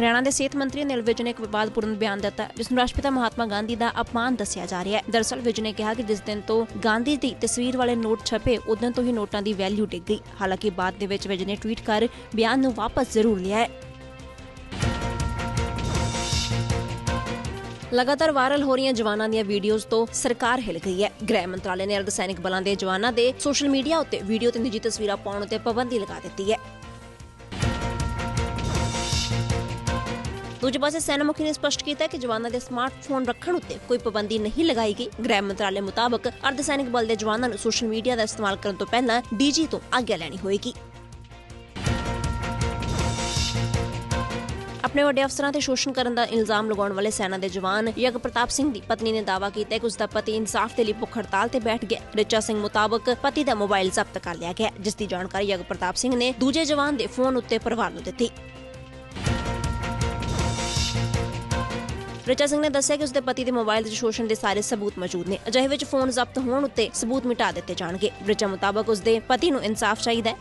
ਹਰਿਆਣਾ ਦੇ ਸਿਹਤ ਮੰਤਰੀ ਅਨਿਲ ਵਿਜ ਨੇ ਇੱਕ ਵਿਵਾਦਪੂਰਨ ਬਿਆਨ ਦਿੱਤਾ, ਜਿਸ ਨੂੰ ਰਾਸ਼ਟਰਪਿਤਾ ਮਹਾਤਮਾ ਗਾਂਧੀ ਦਾ ਅਪਮਾਨ ਦੱਸਿਆ ਜਾ ਰਿਹਾ ਹੈ। ਦਰਅਸਲ ਵਿਜ ਨੇ ਕਿਹਾ ਕਿ ਜਿਸ ਦਿਨ ਤੋਂ ਗਾਂਧੀ ਦੀ ਤਸਵੀਰ ਵਾਲੇ ਨੋਟ ਛਪੇ, ਉਦੋਂ ਤੋਂ ਹੀ ਨੋਟਾਂ ਦੀ ਵੈਲਿਊ ਡਿੱਗ ਗਈ। ਹਾਲਾਂਕਿ ਬਾਅਦ ਦੇ ਵਿੱਚ ਵਿਜ ਨੇ ਟਵੀਟ ਕਰ ਬਿਆਨ ਨੂੰ ਵਾਪਸ ਜ਼ਰੂਰ ਲਿਆ ਹੈ। ਲਗਾਤਾਰ ਵਾਇਰਲ ਹੋ ਰਹੀਆਂ ਜਵਾਨਾਂ ਦੀਆਂ ਵੀਡੀਓਜ਼ ਤੋਂ ਸਰਕਾਰ ਹਿਲ ਗਈ ਹੈ। ਗ੍ਰਹਿ ਮੰਤਰਾਲੇ ਨੇ ਅਰਧ ਸੈਨਿਕ ਬਲਾਂ ਦੇ ਜਵਾਨਾਂ ਦੇ ਸੋਸ਼ਲ ਮੀਡੀਆ ਉੱਤੇ ਵੀਡੀਓ ਤੇ ਨਿੱਜੀ ਤਸਵੀਰਾਂ ਪਾਉਣ ਉੱਤੇ ਪਾਬੰਦੀ ਲਗਾ ਦਿੱਤੀ ਹੈ। ਦੂਜੇ ਪਾਸੇ ਸੈਨਾ ਮੁਖੀ ਨੇ ਸਪਸ਼ਟ ਕੀਤਾ ਕਿ ਜਵਾਨਾਂ ਦੇ ਸਮਾਰਟਫੋਨ ਰੱਖਣ ਉੱਤੇ ਕੋਈ ਪਾਬੰਦੀ ਨਹੀਂ ਲਗਾਈ ਗਈ। ਗ੍ਰਹਿ ਮੰਤਰਾਲੇ ਮੁਤਾਬਕ ਅਰਧਸੈਨਿਕ ਬਲ ਦੇ ਜਵਾਨਾਂ ਨੂੰ ਸੋਸ਼ਲ ਮੀਡੀਆ ਦਾ ਇਸਤੇਮਾਲ ਕਰਨ ਤੋਂ ਪਹਿਲਾਂ ਡੀਜੀ ਤੋਂ ਆਗਿਆ ਲੈਣੀ ਹੋਏਗੀ। ਆਪਣੇ ਵੱਡੇ ਅਫਸਰਾਂ ਤੇ ਸ਼ੋਸ਼ਣ ਕਰਨ ਦਾ ਇਲਜ਼ਾਮ ਲਗਾਉਣ ਵਾਲੇ ਸੈਨਾ ਦੇ ਜਵਾਨ ਯਗ ਪ੍ਰਤਾਪ ਸਿੰਘ ਦੀ ਪਤਨੀ ਨੇ ਦਾਅਵਾ ਕੀਤਾ ਕਿ ਉਸ ਦਾ ਪਤੀ ਇਨਸਾਫ ਦੇ ਲਈ ਭੁੱਖ ਹੜਤਾਲ ਤੇ ਬੈਠ ਗਿਆ। ਰਿਚਾ ਸਿੰਘ ਮੁਤਾਬਕ ਪਤੀ ਦਾ ਮੋਬਾਈਲ ਜ਼ਬਤ ਕਰ ਲਿਆ ਗਿਆ, ਜਿਸ ਦੀ ਜਾਣਕਾਰੀ ਯਗ ਪ੍ਰਤਾਪ ਸਿੰਘ ਨੇ ਦੂਜੇ ਜਵਾਨ ਦੇ ਫੋਨ ਉੱਤੇ ਪਰਿਵਾਰ ਨੂੰ ਦਿੱਤੀ। ਰਿਚਾ ਸਿੰਘ ਨੇ ਦੱਸਿਆ ਕਿ ਉਸਦੇ ਪਤੀ ਦੇ ਮੋਬਾਈਲ ਤੇ ਸ਼ੋਸ਼ਣ ਦੇ ਸਾਰੇ ਸਬੂਤ ਮੌਜੂਦ ਨੇ। ਅਜਿਹੇ ਵਿੱਚ ਫੋਨ ਜ਼ਬਤ ਹੋਣ ਉੱਤੇ ਸਬੂਤ ਮਿਟਾ ਦਿੱਤੇ ਜਾਣਗੇ। ਰਿਚਾ ਮੁਤਾਬਕ ਉਸਦੇ ਪਤੀ ਨੂੰ ਇਨਸਾਫ ਚਾਹੀਦਾ ਹੈ।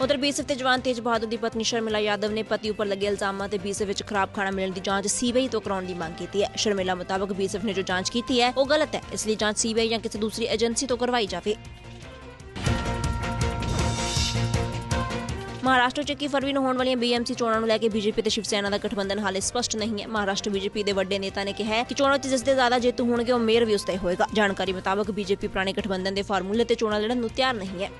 ਉਧਰ ਬੀਐਸਐਫ ਦੇ ਜਵਾਨ ਤੇਜ ਬਹਾਦਰ ਦੀ ਪਤਨੀ ਸ਼ਰਮਿਲਾ ਯਾਦਵ ਨੇ ਪਤੀ ਉੱਪਰ ਲੱਗੇ ਇਲਜ਼ਾਮਾਂ ਤੇ ਬੀਐਸਐਫ ਵਿੱਚ ਖਰਾਬ ਖਾਣਾ ਮਿਲਣ ਦੀ ਜਾਂਚ ਸੀਬੀਆਈ ਤੋਂ ਕਰਾਉਣ ਦੀ ਮੰਗ ਕੀਤੀ ਹੈ। ਸ਼ਰਮਿਲਾ ਮੁਤਾਬਕ ਬੀਐਸਐਫ ਨੇ ਜੋ ਜਾਂਚ ਕੀਤੀ ਹੈ, ਉਹ ਗਲਤ ਹੈ। ਇਸ ਲਈ ਜਾਂਚ ਸੀਬੀਆਈ ਜਾਂ ਕਿਸੇ ਦੂਸਰੀ ਏਜੰਸੀ ਤੋਂ ਕਰਵਾਈ ਜਾਵੇ। ਮਹਾਰਾਸ਼ਟਰ ਚ 21 ਫਰਵਰੀ ਨੂੰ ਹੋਣ ਵਾਲੀਆਂ ਬੀਐਮਸੀ ਚੋਣਾਂ ਨੂੰ ਲੈ ਕੇ ਬੀਜੇਪੀ ਤੇ ਸ਼ਿਵ ਸੈਨਾ ਦਾ ਗਠਬੰਧਨ ਹਾਲੇ ਸਪਸ਼ਟ ਨਹੀਂ ਹੈ। ਮਹਾਰਾਸ਼ਟਰ ਬੀਜੇਪੀ ਦੇ ਵੱਡੇ ਨੇਤਾ ਨੇ ਕਿਹਾ ਕਿ ਚੋਣਾਂ 'ਚ ਜਿਸ ਦੇ ਜ਼ਿਆਦਾ ਜੇਤੂ ਹੋਣਗੇ, ਉਹ ਮੇਅਰ ਵੀ ਉਸ ਤੇ ਹੋਏਗਾ। ਜਾਣਕਾਰੀ ਮੁਤਾਬਕ ਬੀਜੇਪੀ ਪੁਰਾਣੇ ਗਠਬੰਧਨ ਦੇ ਫਾਰਮੂਲੇ ਤੇ ਚੋਣਾਂ ਲੜਨ ਨੂੰ ਤਿਆਰ ਨਹੀਂ ਹੈ।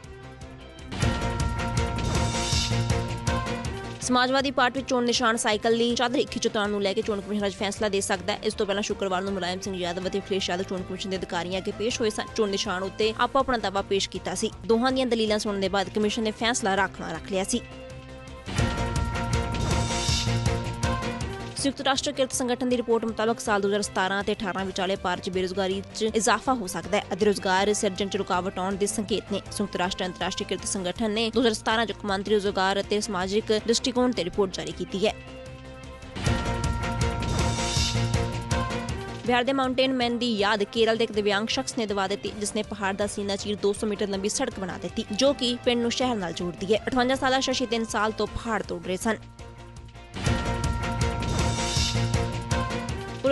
ਸਮਾਜਵਾਦੀ ਪਾਰਟੀ ਚੋਣ ਨਿਸ਼ਾਨ ਸਾਈਕਲ ਲਈ ਚਾਦਰੀ ਖਿੱਚਤਾਣ ਨੂੰ ਲੈ ਕੇ ਚੋਣ ਕਮਿਸ਼ਨ ਅੱਜ ਫੈਸਲਾ ਦੇ ਸਕਦਾ ਹੈ। ਇਸ ਤੋਂ ਪਹਿਲਾਂ ਸ਼ੁੱਕਰਵਾਰ ਨੂੰ ਮੁਲਾਇਮ ਸਿੰਘ ਯਾਦਵ ਅਤੇ ਅਖਿਲੇਸ਼ ਯਾਦਵ ਚੋਣ ਕਮਿਸ਼ਨ ਦੇ ਅਧਿਕਾਰੀਆਂ ਅੱਗੇ ਪੇਸ਼ ਹੋਏ ਸਨ। ਚੋਣ ਨਿਸ਼ਾਨ ਉੱਤੇ ਆਪੋ ਆਪਣਾ ਦਾਅਵਾ ਪੇਸ਼ ਕੀਤਾ ਸੀ। ਦੋਹਾਂ ਦੀਆਂ ਦਲੀਲਾਂ ਸੁਣਨ ਦੇ ਬਾਅਦ ਕਮਿਸ਼ਨ ਨੇ ਫੈਸਲਾ ਰੱਖਣਾ ਰੱਖ ਲਿਆ ਸੀ। ਸੰਯੁਕਤ ਰਾਸ਼ਟਰ ਕਿਰਤ ਸੰਗਠਨ ਦੀ ਰਿਪੋਰਟ ਮੁਤਾਬਕ ਸਾਲ 2017 ਅਤੇ 18 ਵਿਚਾਲੇ ਭਾਰਤ 'ਚ ਬੇਰੁਜ਼ਗਾਰੀ 'ਚ ਇਜ਼ਾਫਾ ਹੋ ਸਕਦਾ ਹੈ ਅਤੇ ਰੁਜ਼ਗਾਰ ਸਿਰਜਣ 'ਚ ਰੁਕਾਵਟ ਆਉਣ ਦੇ ਸੰਕੇਤ ਨੇ। ਸੰਯੁਕਤ ਰਾਸ਼ਟਰ ਅੰਤਰਰਾਸ਼ਟਰੀ ਕਿਰਤ ਸੰਗਠਨ ਨੇ 2017 'ਚ ਕੌਮਾਂਤਰੀ ਰੁਜ਼ਗਾਰ ਅਤੇ ਸਮਾਜਿਕ ਦ੍ਰਿਸ਼ਟੀਕੋਣ ਤੇ ਰਿਪੋਰਟ ਜਾਰੀ ਕੀਤੀ ਹੈ। ਬਿਹਾਰ ਦੇ ਮਾਊਂਟੇਨ ਮੈਨ ਦੀ ਯਾਦ ਕੇਰਲ ਦੇ ਇੱਕ ਦਿਵਿਆਂਗ ਸ਼ਖਸ ਨੇ ਦਵਾ ਦਿੱਤੀ, ਜਿਸ ਨੇ ਪਹਾੜ ਦਾ ਸੀਨਾ ਚੀਰ 200 ਮੀਟਰ ਲੰਬੀ ਸੜਕ ਬਣਾ ਦਿੱਤੀ, ਜੋ ਕਿ ਪਿੰਡ ਨੂੰ ਸ਼ਹਿਰ ਨਾਲ ਜੋੜਦੀ ਹੈ। 58 ਸਾਲਾ ਸ਼ਸ਼ੀ 3 ਸਾਲ ਤੋਂ ਪਹਾੜ ਤੋੜ ਰਹੇ ਸਨ।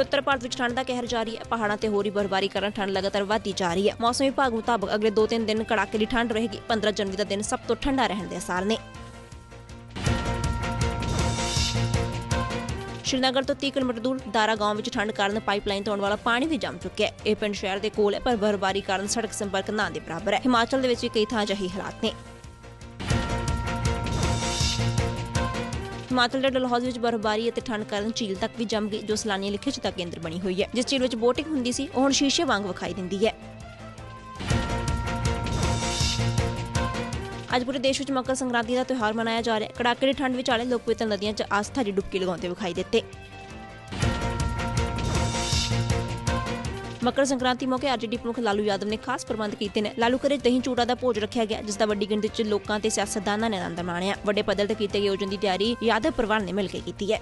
ਉੱਤਰ ਭਾਰਤ ਵਿੱਚ ਠੰਡ ਦਾ ਕਹਿਰ ਜਾਰੀ ਹੈ ਪਹਾੜਾਂ ਤੇ ਹੋ ਰਹੀ ਬਰਫ਼ਬਾਰੀ ਕਾਰਨ ਠੰਡ ਲਗਾਤਾਰ ਵਧਦੀ ਜਾ ਰਹੀ ਹੈ ਮੌਸਮ ਵਿਭਾਗ ਮੁਤਾਬਕ ਅਗਲੇ 2-3 ਦਿਨ ਕੜਾਕੇ ਦੀ ਠੰਡ ਰਹੇਗੀ 15 ਜਨਵਰੀ ਦਾ ਦਿਨ ਸਭ ਤੋਂ ਠੰਡਾ ਰਹਿਣ ਦੇ ਅਸਾਰ ਨੇ ਸ਼੍ਰੀਨਗਰ ਤੋਂ 30 ਕਿਲੋਮੀਟਰ ਦੂਰ ਦਾਰਾ ਗਾਂਵ ਵਿੱਚ ਠੰਡ ਕਾਰਨ ਪਾਈਪਲਾਈਨ ਤੋਂ ਆਉਣ ਵਾਲਾ ਪਾਣੀ ਵੀ ਜੰਮ ਚੁੱਕਿਆ ਹੈ ਇਹ ਪਿੰਡ ਸ਼ਹਿਰ ਦੇ ਕੋਲ ਹੈ ਪਰ ਬਰਫ਼ਬਾਰੀ ਕਾਰਨ ਸੜਕ ਸੰਪਰਕ ਨਾ ਦੇ ਬਰਾਬਰ ਹੈ ਹਿਮਾਚਲ ਦੇ ਵਿੱਚ ਵੀ ਕਈ ਥਾਂ ਅਜਿਹੇ ਹਾਲਾਤ ਨੇ ਹਿਮਾਚਲ ਦੇ ਡਲਹੌਜ਼ੀ ਵਿੱਚ ਬਰਫ਼ਬਾਰੀ ਅਤੇ ਠੰਡ ਕਾਰਨ ਝੀਲ ਤੱਕ ਵੀ ਜੰਮ ਗਈ, ਜੋ ਸੈਲਾਨੀਆਂ ਲਈ ਖਿੱਚ ਦਾ ਕੇਂਦਰ ਬਣੀ ਹੋਈ ਹੈ। ਜਿਸ ਝੀਲ ਵਿੱਚ ਬੋਟਿੰਗ ਹੁੰਦੀ ਸੀ, ਉਹ ਹੁਣ ਸ਼ੀਸ਼ੇ ਵਾਂਗ ਵਿਖਾਈ ਦਿੰਦੀ ਹੈ। ਅੱਜ ਪੂਰੇ ਦੇਸ਼ ਵਿੱਚ ਮਕਰ ਸੰਕ੍ਰਾਂਤੀ ਦਾ ਤਿਉਹਾਰ ਮਨਾਇਆ ਜਾ ਰਿਹਾ ਹੈ। ਕੜਾਕੇ ਦੀ ਠੰਡ ਵਿਚਾਲੇ ਲੋਕ ਪਵਿੱਤਰ ਨਦੀਆਂ 'ਚ ਆਸਥਾ ਦੀ ਡੁਬਕੀ ਲਗਾਉਂਦੇ ਵਿਖਾਈ ਦਿੱਤੇ। ਮਕਰ ਸੰਕ੍ਰਾਂਤੀ ਮੌਕੇ ਆਰਜੇਡੀ ਪ੍ਰਮੁੱਖ ਲਾਲੂ ਯਾਦਵ ਨੇ ਖਾਸ ਪ੍ਰਬੰਧ ਕੀਤੇ ਨੇ। ਲਾਲੂ ਘਰੇ ਦਹੀਂ ਚੂੜਾ ਦਾ ਭੋਜ ਰੱਖਿਆ ਗਿਆ ਜਿਸ ਦਾ ਵੱਡੀ ਗਿਣਤੀ 'ਚ ਲੋਕਾਂ ਤੇ ਸਿਆਸਤਦਾਨਾਂ ਨੇ ਆਨੰਦ ਮਾਣਿਆ। ਵੱਡੇ ਪੱਧਰ ਤੇ ਕੀਤੇ ਗਏ ਆਯੋਜਨ ਦੀ ਤਿਆਰੀ ਯਾਦਵ ਪਰਿਵਾਰ ਨੇ ਮਿਲ ਕੇ ਕੀਤੀ ਹੈ।